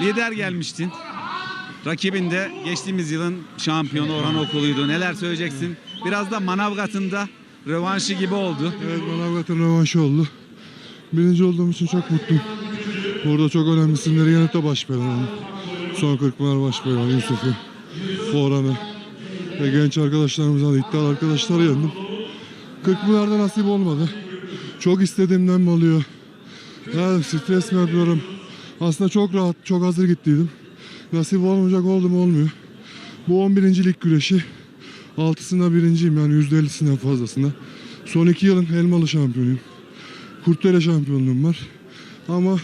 Lider gelmiştin. Rakibin de geçtiğimiz yılın şampiyonu Orhan Okulu'ydu. Neler söyleyeceksin? Biraz da Manavgat'ın da rövanşı gibi oldu. Evet Manavgat'ın rövanşı oldu. Birinci olduğum için çok mutluyum. Burada çok önemli isimleri de baş. Son Kırkpınar baş belanı Yusuf'u, Orhan'ı ve genç arkadaşlarımızdan iddialı arkadaşları yendim. Kırkpınar'da nasip olmadı. Çok istediğimden mi oluyor? Ya stres mi yapıyorum? Aslında çok rahat, çok hazır gittiydim. Nasip olmayacak oldu mu olmuyor. Bu 11. lig güreşi. Altısında birinciyim yani %50'sinden fazlasında. Son iki yılın Elmalı şampiyonuyum. Kurtdere şampiyonluğum var. Ama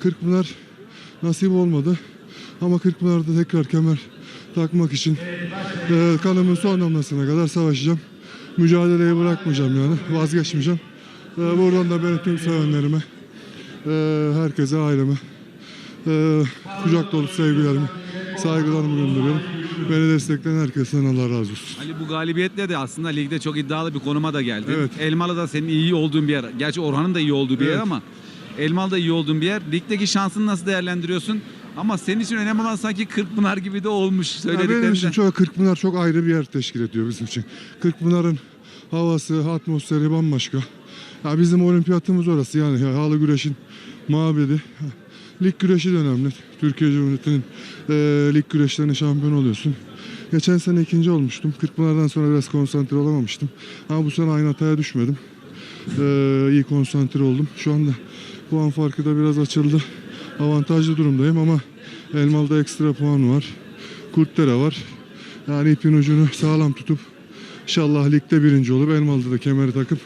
Kırkpınar nasip olmadı. Ama Kırkpınar'da tekrar kemer takmak için e, kanımın son damlasına kadar savaşacağım. Mücadeleyi bırakmayacağım yani. Vazgeçmeyeceğim. E, buradan da ben tüm sevenlerime, e, herkese, aileme e, kucak dolu sevgilerimi, saygılarımı gönderiyorum. Beni destekleyen herkesten Allah razı olsun. Ali bu galibiyetle de aslında ligde çok iddialı bir konuma da geldi. Evet. Elmalı da senin iyi olduğun bir yer. Gerçi Orhan'ın da iyi olduğu bir yer Evet. ama Elmalı da iyi olduğun bir yer. Ligdeki şansını nasıl değerlendiriyorsun? Ama senin için önemli olan sanki Kırkpınar gibi de olmuş Ya benim için söylediklerinden. çok Kırkpınar çok ayrı bir yer teşkil ediyor bizim için. Kırkpınar'ın havası, atmosferi bambaşka. Ya bizim olimpiyatımız orası yani ya, halı güreşin mabedi. Lig güreşi de önemli. Türkiye Cumhuriyeti'nin e, lig güreşlerine şampiyon oluyorsun. Geçen sene ikinci olmuştum. Kırkpınar'dan sonra biraz konsantre olamamıştım. Ama bu sene aynı hataya düşmedim. E, iyi konsantre oldum. Şu anda puan farkı da biraz açıldı. Avantajlı durumdayım ama Elmalı'da ekstra puan var. Kurtdere var. Yani ipin ucunu sağlam tutup inşallah ligde birinci olup Elmalı'da da kemeri takıp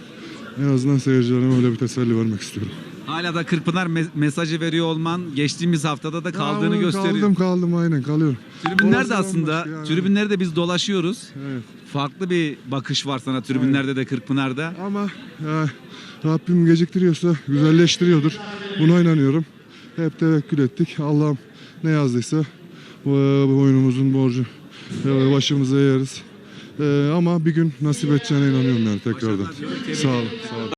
en azından seyircilerime öyle bir teselli vermek istiyorum. Hala da Kırkpınar me- mesajı veriyor olman geçtiğimiz haftada da kaldığını Ya, gösteriyor. Kaldım kaldım aynen kalıyorum. Tribünlerde Orası aslında, bambaşka yani. tribünlerde biz dolaşıyoruz. Evet. Farklı bir bakış var sana tribünlerde de Kırkpınar'da. Ama ya, Rabbim geciktiriyorsa güzelleştiriyordur. Buna inanıyorum. Hep tevekkül ettik. Allah'ım ne yazdıysa bu, bu oyunumuzun borcu e, başımıza yeriz. E, ama bir gün nasip edeceğine inanıyorum yani tekrardan. Sağ olun. Sağ olun.